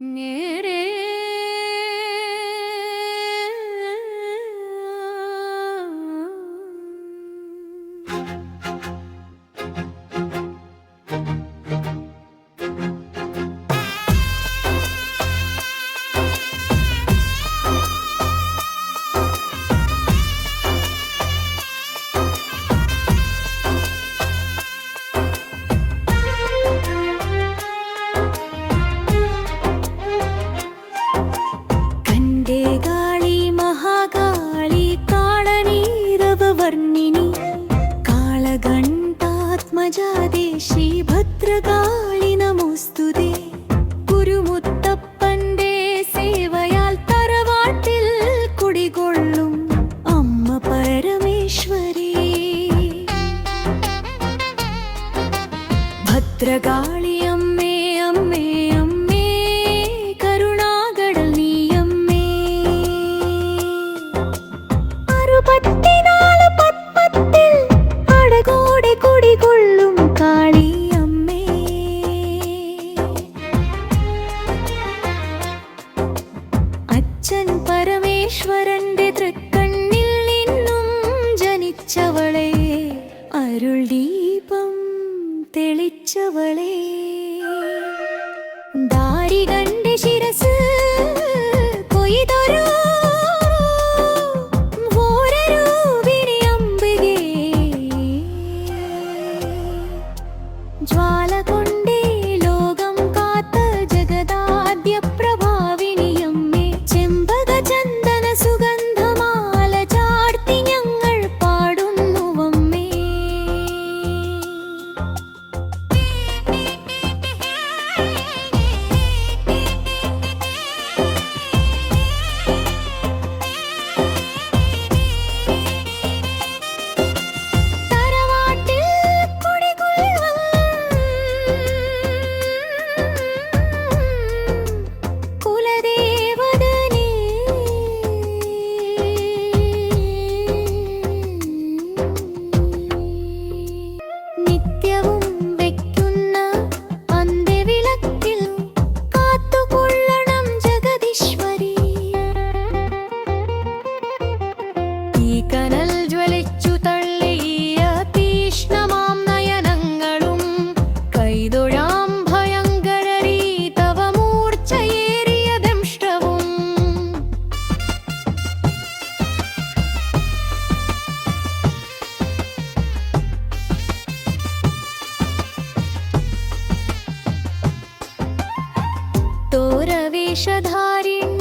நேர ആത്മജാതേ ശ്രീഭദ്രകാളി നമോസ്തു ഗുരുമുത്തപ്പന്റെ സേവയാൽ തറവാട്ടിൽ കുടികൊള്ളും അമ്മ പരമേശ്വരി. ഭദ്രകാളി ജനിച്ചവളേ ദാരി കണ്ട ശിരസ് കൊയ്തൊരു ജ്വാല കൊണ്ട് तो तोरवेशधारिणी